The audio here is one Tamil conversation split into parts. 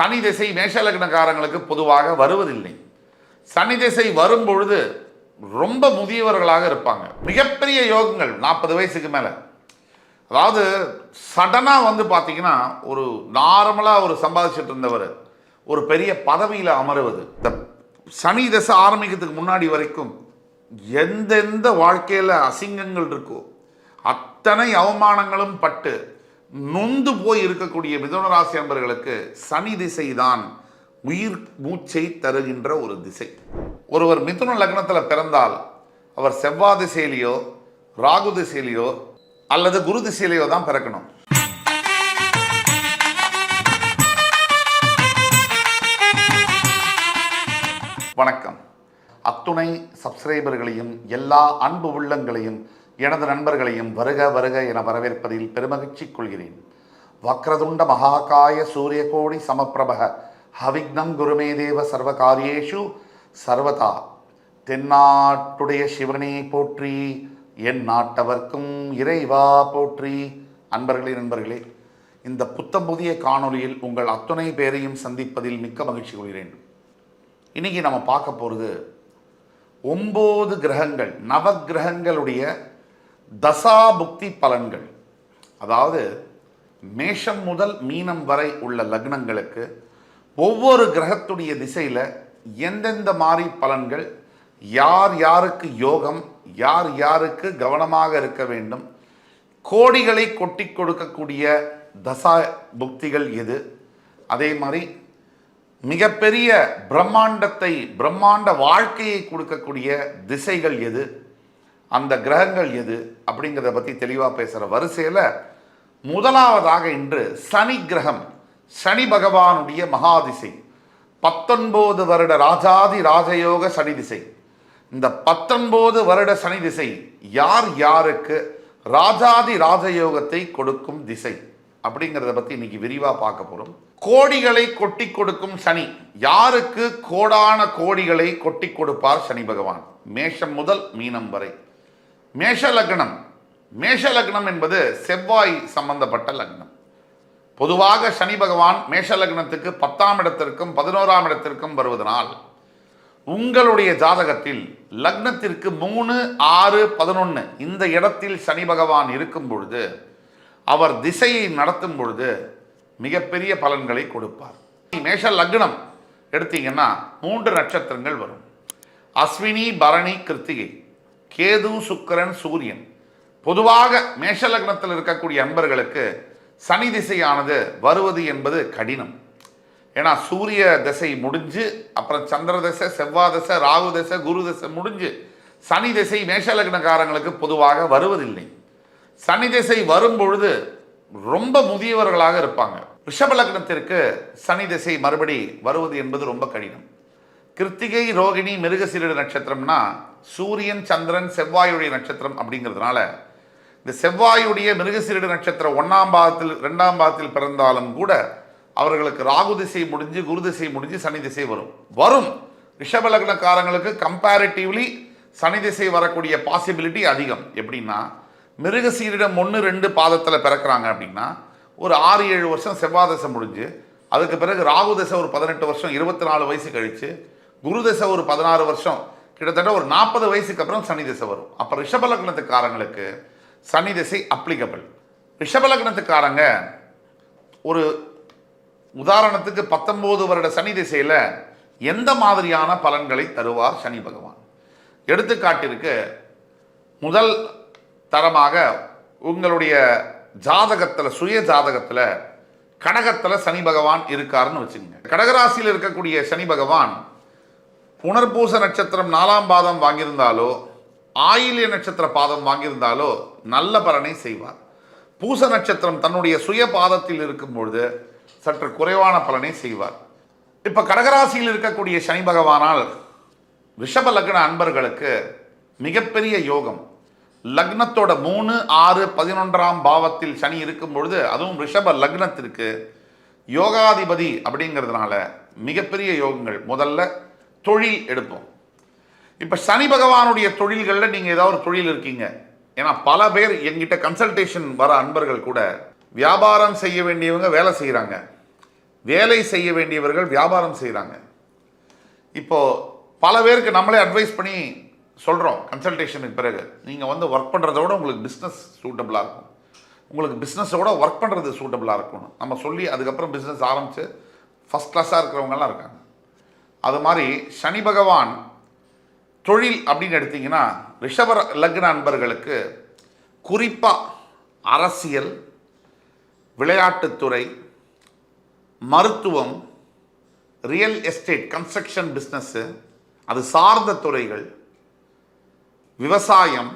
சனி திசை மேஷலக்னக்காரங்களுக்கு பொதுவாக வருவதில்லை. சனி திசை வரும் பொழுது ரொம்ப முதியவர்களாக இருப்பாங்க. மிகப்பெரிய யோகங்கள் நாற்பது வயசுக்கு மேலே. அதாவது சடனாக வந்து பார்த்தீங்கன்னா ஒரு நார்மலாக ஒரு சம்பாதிச்சுட்டு இருந்தவர் ஒரு பெரிய பதவியில் அமருவது இந்த சனி தசை ஆரம்பிக்கிறதுக்கு முன்னாடி வரைக்கும் எந்தெந்த வாழ்க்கையில் அசிங்கங்கள் இருக்கோ அத்தனை அவமானங்களும் பட்டு நொந்து போய் இருக்கக்கூடிய மிதுனராசி அன்பர்களுக்கு சனி திசை தான் உயிர் மூச்சை தருகின்ற ஒரு திசை. ஒருவர் மிதுன லக்னத்தில் பிறந்தால் அவர் செவ்வாய் திசையிலேயோ ராகு திசையிலேயோ அல்லது குரு திசையிலையோ தான் பிறக்கணும். வணக்கம். அத்துணை சப்ஸ்கிரைபர்களையும் எல்லா அன்பு உள்ளங்களையும் எனது நண்பர்களையும் வருக வருக என வரவேற்பதில் பெருமகிழ்ச்சி கொள்கிறேன். வக்ரதுண்ட மகாகாய சூரியகோடி சமப்பிரபக ஹவிக்னம் குருமே தேவ சர்வகாரியேஷு சர்வதா. தென்னாட்டுடைய சிவனே போற்றி என் நாட்டவர்க்கும் இறைவா போற்றி. அன்பர்களே நண்பர்களே இந்த புத்தம் புதிய காணொளியில் உங்கள் அத்துணை பேரையும் சந்திப்பதில் மிக்க மகிழ்ச்சி கொள்கிறேன். இன்னைக்கு நம்ம பார்க்க போகிறது ஒம்பது கிரகங்கள் நவக்கிரகங்களுடைய தசாபுக்தி பலன்கள். அதாவது மேஷம் முதல் மீனம் வரை உள்ள லக்னங்களுக்கு ஒவ்வொரு கிரகத்துடைய திசையில் எந்தெந்த மாதிரி பலன்கள் யார் யாருக்கு யோகம் யார் யாருக்கு கவனமாக இருக்க வேண்டும் கோடிகளை கொட்டி கொடுக்கக்கூடிய தசா புக்திகள் எது? அதே மாதிரி மிகப்பெரிய பிரம்மாண்டத்தை பிரம்மாண்ட வாழ்க்கையை கொடுக்கக்கூடிய திசைகள் எது? அந்த கிரகங்கள் எது அப்படிங்கிறத பற்றி தெளிவாக பேசுகிற வரிசையில் முதலாவதாக இன்று சனி கிரகம் சனி பகவானுடைய மகாதிசை. பத்தொன்பது வருட ராஜாதி ராஜயோக சனி திசை. இந்த பத்தொன்பது வருட சனி திசை யார் யாருக்கு ராஜாதி ராஜயோகத்தை கொடுக்கும் திசை அப்படிங்கிறத பற்றி இன்னைக்கு விரிவாக பார்க்க போகிறோம் கோடிகளை கொட்டி கொடுக்கும் சனி. யாருக்கு கோடான கோடிகளை கொட்டி கொடுப்பார் சனி பகவான்? மேஷம் முதல் மீனம் வரை. மேஷ லக்னம் மேஷ லக்னம் என்பது செவ்வாய் சம்பந்தப்பட்ட லக்னம். பொதுவாக சனி பகவான் மேஷ லக்னத்துக்கு பத்தாம் இடத்திற்கும் பதினோராம் இடத்திற்கும் வருவதனால் உங்களுடைய ஜாதகத்தில் லக்னத்திற்கு மூணு ஆறு பதினொன்று இந்த இடத்தில் சனி பகவான் இருக்கும் பொழுது அவர் திசையை நடத்தும் பொழுது மிகப்பெரிய பலன்களை கொடுப்பார். மேஷ லக்னம் எடுத்தீங்கன்னா மூன்று நட்சத்திரங்கள் வரும். அஸ்வினி பரணி கிருத்திகை. கேது சுக்கரன் சூரியன். பொதுவாக மேஷ லக்னத்தில் இருக்கக்கூடிய அன்பர்களுக்கு சனி திசையானது வருவது என்பது கடினம். ஏன்னா சூரிய திசை முடிஞ்சு அப்புறம் சந்திர திசை செவ்வாய் திசை ராகு திசை குரு திசை முடிஞ்சு சனி திசை மேஷ லக்னக்காரங்களுக்கு பொதுவாக வருவதில்லை. சனி திசை வரும் பொழுது ரொம்ப முதியவர்களாக இருப்பாங்க. ரிஷப லக்னத்திற்கு சனி திசை மறுபடி வருவது என்பது ரொம்ப கடினம். கிருத்திகை ரோகிணி மிருகசீரட நட்சத்திரம்னா சூரியன் சந்திரன் செவ்வாயுடைய நட்சத்திரம் அப்படிங்கிறதுனால இந்த செவ்வாயுடைய மிருகசீரட நட்சத்திரம் ஒன்றாம் பாதத்தில் ரெண்டாம் பாதத்தில் பிறந்தாலும் கூட அவர்களுக்கு ராகு திசை முடிஞ்சு குரு திசை முடிஞ்சு சனி திசை வரும். வரும். ரிஷபலக்னக்காரங்களுக்கு கம்பேரிட்டிவ்லி சனி திசை வரக்கூடிய பாசிபிலிட்டி அதிகம். எப்படின்னா மிருகசீரிடம் ஒன்று ரெண்டு பாதத்தில் பிறக்கிறாங்க அப்படின்னா ஒரு ஆறு ஏழு வருஷம் செவ்வாய் தசை முடிஞ்சு அதுக்கு பிறகு ராகு தசை ஒரு பதினெட்டு வருஷம் இருபத்தி நாலு வயசு கழித்து குரு தசை ஒரு பதினாறு வருஷம். கிட்டத்தட்ட ஒரு நாற்பது வயசுக்கு அப்புறம் சனி திசை வரும். அப்போ ரிஷபலக்னத்துக்காரங்களுக்கு சனி திசை அப்ளிகபிள் ரிஷபலக்னத்துக்காரங்க ஒரு உதாரணத்துக்கு பத்தொம்போது வருட சனி திசையில் எந்த மாதிரியான பலன்களை தருவார் சனி பகவான்? எடுத்துக்காட்டிற்கு முதல் தரமாக உங்களுடைய ஜாதகத்தில் சுய ஜாதகத்தில் கடகத்தில் சனி பகவான் இருக்காருன்னு வச்சுக்கோங்க. கடகராசியில் இருக்கக்கூடிய சனி பகவான் புனர்பூச நட்சத்திரம் நாலாம் பாதம் வாங்கியிருந்தாலோ ஆயிலிய நட்சத்திர பாதம் வாங்கியிருந்தாலோ நல்ல பலனை செய்வார். பூச நட்சத்திரம் தன்னுடைய சுய பாதத்தில் இருக்கும் பொழுது சற்று குறைவான பலனை செய்வார். இப்போ கடகராசியில் இருக்கக்கூடிய சனி பகவானால் ரிஷப லக்ன அன்பர்களுக்கு மிகப்பெரிய யோகம். லக்னத்தோட மூணு ஆறு பதினொன்றாம் பாவத்தில் சனி இருக்கும் பொழுது அதுவும் ரிஷப லக்னத்திற்கு யோகாதிபதி அப்படிங்கிறதுனால மிகப்பெரிய யோகங்கள். முதல்ல தொழில் எடுப்போம். இப்போ சனி பகவானுடைய தொழில்களில் நீங்கள் ஏதாவது ஒரு தொழில் இருக்கீங்க. ஏன்னா பல பேர் எங்கிட்ட கன்சல்டேஷன் வர அன்பர்கள் கூட வியாபாரம் செய்ய வேண்டியவங்க வேலை செய்கிறாங்க வேலை செய்ய வேண்டியவர்கள் வியாபாரம் செய்கிறாங்க இப்போ பல பேருக்கு நம்மளே அட்வைஸ் பண்ணி சொல்கிறோம் கன்சல்டேஷனுக்கு பிறகு. நீங்கள் வந்து ஒர்க் பண்ணுறத விட உங்களுக்கு பிஸ்னஸ் சூட்டபுளாக இருக்கும். உங்களுக்கு பிஸ்னஸோட ஒர்க் பண்ணுறது சூட்டபுளாக இருக்கணும் நம்ம சொல்லி அதுக்கப்புறம் பிஸ்னஸ் ஆரம்பித்து ஃபஸ்ட் கிளாஸாக இருக்கிறவங்கலாம் இருக்காங்க. அது மாதிரி சனி பகவான் தொழில் அப்படின்னு எடுத்திங்கன்னா ரிஷப லக்ன அன்பர்களுக்கு குறிப்பாக அரசியல் விளையாட்டுத்துறை மருத்துவம் ரியல் எஸ்டேட் கன்ஸ்ட்ரக்ஷன் பிஸ்னஸ்ஸு அது சார்ந்த துறைகள் விவசாயம்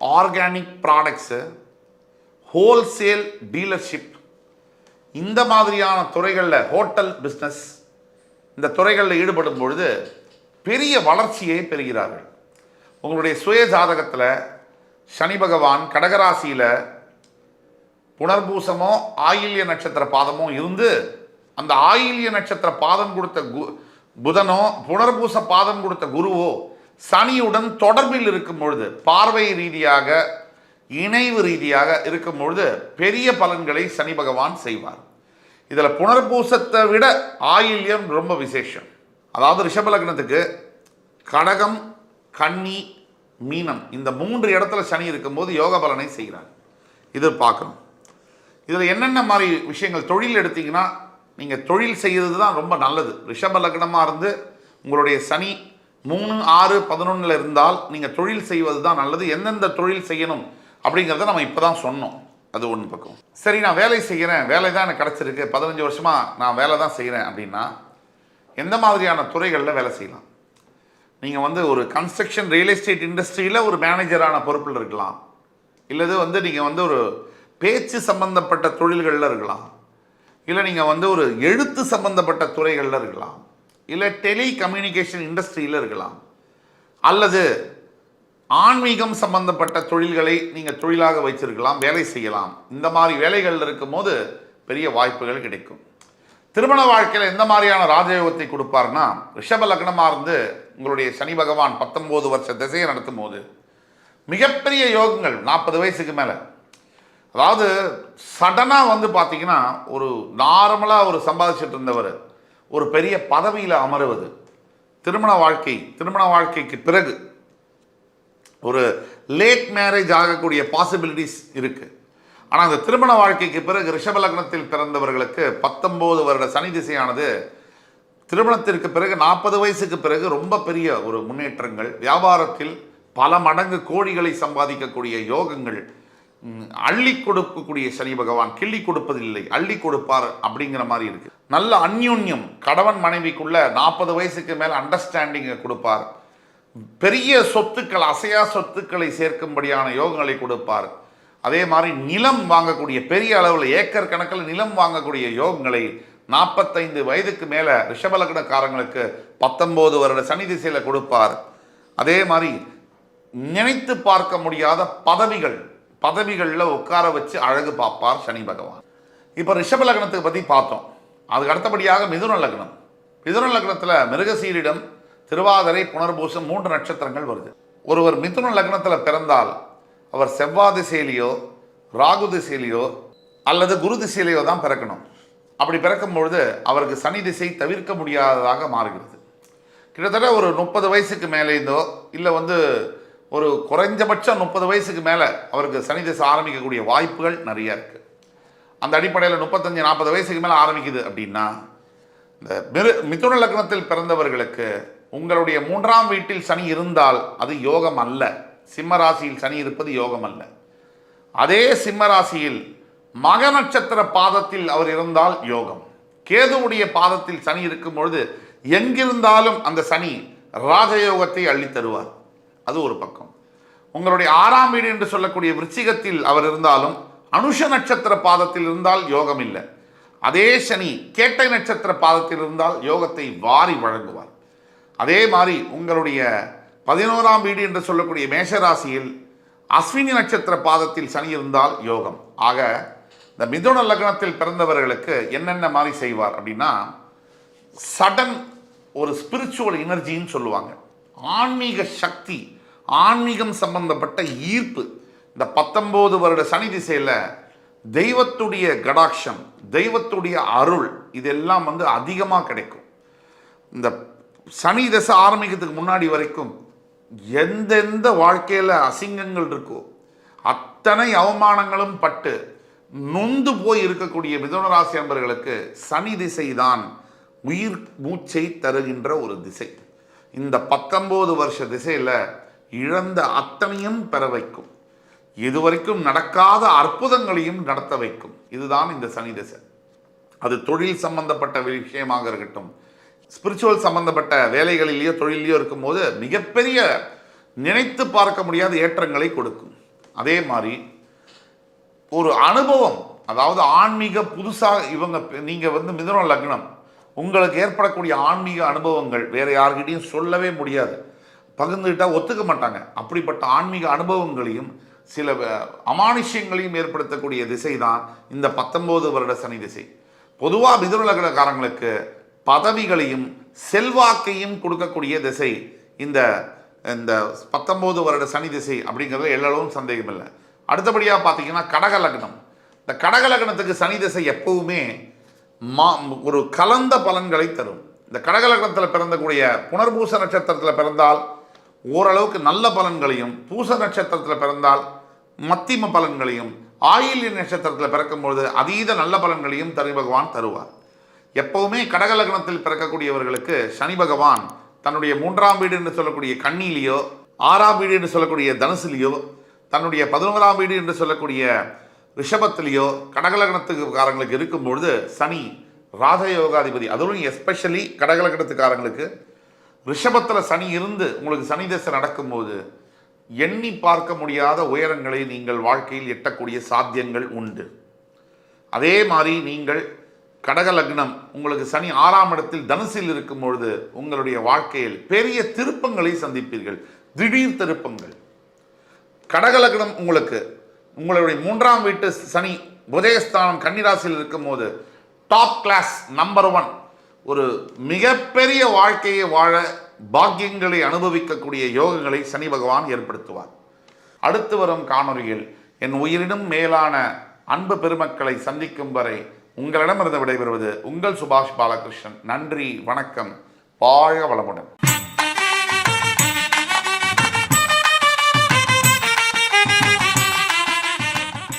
ஆர்கானிக் ப்ராடக்ட்ஸு ஹோல்சேல் டீலர்ஷிப் இந்த மாதிரியான துறைகளில் ஹோட்டல் பிஸ்னஸ் இந்த துறைகளில் ஈடுபடும் பொழுது பெரிய வளர்ச்சியை பெறுகிறார்கள். உங்களுடைய சுய ஜாதகத்தில் சனி பகவான் கடகராசியில் புனர்பூசமோ ஆயில்ய நட்சத்திர பாதமோ இருந்து அந்த ஆயில்ய நட்சத்திர பாதம் கொடுத்த கு புதனோ புனர்பூச பாதம் கொடுத்த குருவோ சனியுடன் தொடர்பில் இருக்கும் பொழுது பார்வை ரீதியாக இணைவு ரீதியாக இருக்கும் பொழுது பெரிய பலன்களை சனி பகவான் செய்வார். இதில் புனர்பூசத்தை விட ஆயில்யம் ரொம்ப விசேஷம். அதாவது ரிஷபலக்னத்துக்கு கடகம் கன்னி மீனம் இந்த மூன்று இடத்துல சனி இருக்கும்போது யோக பலனை செய்கிறார். இது பார்க்கணும். இதில் என்னென்ன மாதிரி விஷயங்கள் தொழில் எடுத்தீங்கன்னா நீங்கள் தொழில் செய்கிறது தான் ரொம்ப நல்லது. ரிஷப லக்னமாக இருந்து உங்களுடைய சனி மூணு ஆறு பதினொன்றில் இருந்தால் நீங்கள் தொழில் செய்வது தான் நல்லது. எந்தெந்த தொழில் செய்யணும் அப்படிங்கிறத நம்ம இப்போ தான் சொன்னோம். அது ஒன்று பக்கம். சரி நான் வேலை செய்கிறேன் வேலை தான் எனக்கு கிடச்சிருக்கு. பதினஞ்சு வருஷமாக நான் வேலை தான் செய்கிறேன் அப்படின்னா எந்த மாதிரியான துறைகளில் வேலை செய்யலாம்? நீங்கள் வந்து ஒரு கன்ஸ்ட்ரக்ஷன் ரியல் எஸ்டேட் இண்டஸ்ட்ரியில் ஒரு மேனேஜரான பொறுப்பில் இருக்கலாம். இல்லது வந்து நீங்கள் வந்து ஒரு பேச்சு சம்பந்தப்பட்ட தொழில்களில் இருக்கலாம். இல்லை நீங்கள் வந்து ஒரு எழுத்து சம்பந்தப்பட்ட துறைகளில் இருக்கலாம். இல்லை டெலி கம்யூனிகேஷன் இண்டஸ்ட்ரியில் இருக்கலாம். அல்லது ஆன்மீகம் சம்பந்தப்பட்ட தொழில்களை நீங்கள் தொழிலாக வைச்சிருக்கலாம் வேலை செய்யலாம். இந்த மாதிரி வேலைகளில் இருக்கும்போது பெரிய வாய்ப்புகள் கிடைக்கும். திருமண வாழ்க்கையில் எந்த மாதிரியான ராஜயோகத்தை கொடுப்பார்னா ரிஷப லக்னமாக இருந்து உங்களுடைய சனி பகவான் பத்தொம்போது வருஷ திசையை நடத்தும் போது மிகப்பெரிய யோகங்கள் நாற்பது வயசுக்கு மேலே. அதாவது சடனாக வந்து பார்த்தீங்கன்னா ஒரு நார்மலாக ஒரு சம்பாதிச்சிட்டு இருந்தவர் ஒரு பெரிய பதவியில் அமருவது. திருமண வாழ்க்கை திருமண வாழ்க்கைக்கு பிறகு ஒரு லேட் மேரேஜ் ஆகக்கூடிய பாசிபிலிட்டிஸ் இருக்குது ஆனால் அந்த திருமண வாழ்க்கைக்கு பிறகு ரிஷப லக்னத்தில் பிறந்தவர்களுக்கு பத்தொம்போது வருட சனி திசையானது திருமணத்திற்கு பிறகு நாற்பது வயசுக்கு பிறகு ரொம்ப பெரிய ஒரு முன்னேற்றங்கள். வியாபாரத்தில் பல மடங்கு கோடிகளை சம்பாதிக்கக்கூடிய யோகங்கள். அள்ளி கொடுக்கக்கூடிய சனி பகவான் கிள்ளி கொடுப்பதில்லை. அள்ளி கொடுப்பார் அப்படிங்கிற மாதிரி இருக்குது நல்ல அந்யூன்யம். கணவன் மனைவிக்குள்ள நாற்பது வயசுக்கு மேலே அண்டர்ஸ்டாண்டிங்கை கொடுப்பார். பெரிய சொத்துக்கள் அசையா சொத்துக்களை சேர்க்கும்படியான யோகங்களை கொடுப்பார். அதே மாதிரி நிலம் வாங்கக்கூடிய பெரிய அளவில் ஏக்கர் கணக்கில் நிலம் வாங்கக்கூடிய யோகங்களை நாற்பத்தைந்து வயதுக்கு மேலே ரிஷபலக்னக்காரங்களுக்கு பத்தொம்போது வருட சனி திசையில் கொடுப்பார். அதே மாதிரி நினைத்து பார்க்க முடியாத பதவிகள் பதவிகளில் உட்கார வச்சு அழகு பார்ப்பார் சனி பகவான். இப்போ ரிஷப லக்னத்தை பற்றி பார்த்தோம். அதுக்கு அடுத்தபடியாக மிதுன லக்னம். மிதுன லக்னத்தில் மிருகசீரிடம் திருவாதிரை புனர்பூசம் மூன்று நட்சத்திரங்கள் வருது. ஒருவர் மிதுன லக்னத்தில் பிறந்தால் அவர் செவ்வாய் திசையிலையோ ராகு திசையிலையோ அல்லது குரு திசையிலையோ தான் பிறக்கணும். அப்படி பிறக்கும் பொழுது அவருக்கு சனி திசை தவிர்க்க முடியாததாக மாறுகிறது. கிட்டத்தட்ட ஒரு முப்பது வயசுக்கு மேலேருந்தோ இல்லை வந்து ஒரு குறைஞ்சபட்சம் முப்பது வயசுக்கு மேலே அவருக்கு சனி திசை ஆரம்பிக்கக்கூடிய வாய்ப்புகள் நிறைய இருக்குது அந்த அடிப்படையில் முப்பத்தஞ்சு நாற்பது வயசுக்கு மேலே ஆரம்பிக்குது அப்படின்னா இந்த மிரு மிதுன லக்னத்தில் பிறந்தவர்களுக்கு உங்களுடைய மூன்றாம் வீட்டில் சனி இருந்தால் அது யோகம் அல்ல. சிம்ம ராசியில் சனி இருப்பது யோகம் அல்ல. அதே சிம்ம ராசியில் மக நட்சத்திர பாதத்தில் அவர் இருந்தால் யோகம். கேதுவுடைய பாதத்தில் சனி இருக்கும் பொழுது எங்கிருந்தாலும் அந்த சனி ராஜயோகத்தை அள்ளி தருவார். அது ஒரு பக்கம். உங்களுடைய ஆறாம் வீடு என்று சொல்லக்கூடிய விருச்சிகத்தில் அவர் இருந்தாலும் அனுஷ நட்சத்திர பாதத்தில் இருந்தால் யோகம் இல்லை. அதே சனி கேட்டை நட்சத்திர பாதத்தில் இருந்தால் யோகத்தை வாரி வழங்குவார். அதே மாதிரி உங்களுடைய பதினோராம் வீடு என்று சொல்லக்கூடிய மேஷராசியில் அஸ்வினி நட்சத்திர பாதத்தில் சனி இருந்தால் யோகம். ஆக இந்த மிதுன லக்னத்தில் பிறந்தவர்களுக்கு என்னென்ன மாதிரி செய்வார் அப்படின்னா சடன் ஒரு ஸ்பிரிச்சுவல் எனர்ஜின்னு சொல்லுவாங்க. ஆன்மீக சக்தி ஆன்மீகம் சம்பந்தப்பட்ட ஈர்ப்பு. இந்த பத்தொம்போது வருட சனி திசையில் தெய்வத்துடைய கடாட்சம் தெய்வத்துடைய அருள் இதெல்லாம் வந்து அதிகமாக கிடைக்கும். இந்த சனி தசை ஆரம்பிக்கிறதுக்கு முன்னாடி வரைக்கும் எந்தெந்த வாழ்க்கையில் அசிங்கங்கள் இருக்கோ அத்தனை அவமானங்களும் பட்டு நொந்து போய் இருக்கக்கூடிய மிதுன ராசி அன்பர்களுக்கு சனி திசை தான் உயிர் மூச்சை தருகின்ற ஒரு திசை. இந்த பத்தொம்போது வருஷ திசையில் இழந்த அத்தனையும் பெற வைக்கும். இதுவரைக்கும் நடக்காத அற்புதங்களையும் நடத்த வைக்கும். இதுதான் இந்த சனி திசை. அது தொழில் சம்பந்தப்பட்ட விஷயமாக இருக்கட்டும் ஸ்பிரிச்சுவல் சம்பந்தப்பட்ட வேலைகளிலேயோ தொழிலையோ இருக்கும்போது மிகப்பெரிய நினைத்து பார்க்க முடியாத ஏற்றங்களை கொடுக்கும். அதே மாதிரி ஒரு அனுபவம் அதாவது ஆன்மீக புதுசாக இவங்க நீங்கள் வந்து மிதுன லக்னம் உங்களுக்கு ஏற்படக்கூடிய ஆன்மீக அனுபவங்கள் வேறு யார்கிட்டையும் சொல்லவே முடியாது. பகிர்ந்துக்கிட்டால் ஒத்துக்க மாட்டாங்க. அப்படிப்பட்ட ஆன்மீக அனுபவங்களையும் சில அமானுஷ்யங்களையும் ஏற்படுத்தக்கூடிய திசை தான் இந்த பத்தொன்பது வருட சனி திசை. பொதுவாக மிதுன லக்னக்காரங்களுக்கு பதவிகளையும் செல்வாக்கையும் கொடுக்கக்கூடிய திசை இந்த இந்த பத்தொம்போது வருட சனி திசை அப்படிங்கிறது எல்லளவும் சந்தேகம் இல்லை அடுத்தபடியாக பார்த்தீங்கன்னா கடக லக்னம். இந்த கடக லக்னத்துக்கு சனி திசை எப்பவுமே மா ஒரு கலந்த பலன்களை தரும். இந்த கடக லக்னத்தில் பிறந்தக்கூடிய புனர்பூச நட்சத்திரத்தில் பிறந்தால் ஓரளவுக்கு நல்ல பலன்களையும் பூச நட்சத்திரத்தில் பிறந்தால் மத்திம பலன்களையும் ஆயில்ய நட்சத்திரத்தில் பிறக்கும்பொழுது அதீத நல்ல பலன்களையும் தனி பகவான் தருவார். எப்பவுமே கடக லக்னத்தில் பிறக்கக்கூடியவர்களுக்கு சனி பகவான் தன்னுடைய மூன்றாம் வீடு என்று சொல்லக்கூடிய கண்ணிலேயோ ஆறாம் வீடு என்று சொல்லக்கூடிய தனுசுலேயோ தன்னுடைய பதினோராம் வீடு என்று சொல்லக்கூடிய ரிஷபத்திலேயோ கடகலகணத்துக்காரங்களுக்கு இருக்கும்பொழுது சனி ராஜயோகாதிபதி அதுவும் எஸ்பெஷலி கடகலகணத்துக்காரங்களுக்கு ரிஷபத்தில் சனி இருந்து உங்களுக்கு சனி தசை நடக்கும்போது எண்ணி பார்க்க முடியாத உயரங்களை நீங்கள் வாழ்க்கையில் எட்டக்கூடிய சாத்தியங்கள் உண்டு. அதே மாதிரி நீங்கள் கடக லக்னம் உங்களுக்கு சனி ஆறாம் இடத்தில் தனுசில் இருக்கும் பொழுது உங்களுடைய வாழ்க்கையில் பெரிய திருப்பங்களை சந்திப்பீர்கள். திடீர் திருப்பங்கள். கடக லக்னம் உங்களுக்கு உங்களுடைய மூன்றாம் வீட்டு சனி புதயஸ்தானம் கன்னிராசியில் இருக்கும்போது டாப் கிளாஸ் நம்பர் ஒன் ஒரு மிகப்பெரிய வாழ்க்கையை வாழ பாக்கியங்களை அனுபவிக்கக்கூடிய யோகங்களை சனி பகவான் ஏற்படுத்துவார். அடுத்து வரும் காணொளியில் என் உயிரினும் மேலான அன்பு பெருமக்களை சந்திக்கும் வரை உங்களிடமிருந்து விடைபெறுவது உங்கள் சுபாஷ் பாலகிருஷ்ணன். நன்றி வணக்கம். வாழ்க வளமுடன்.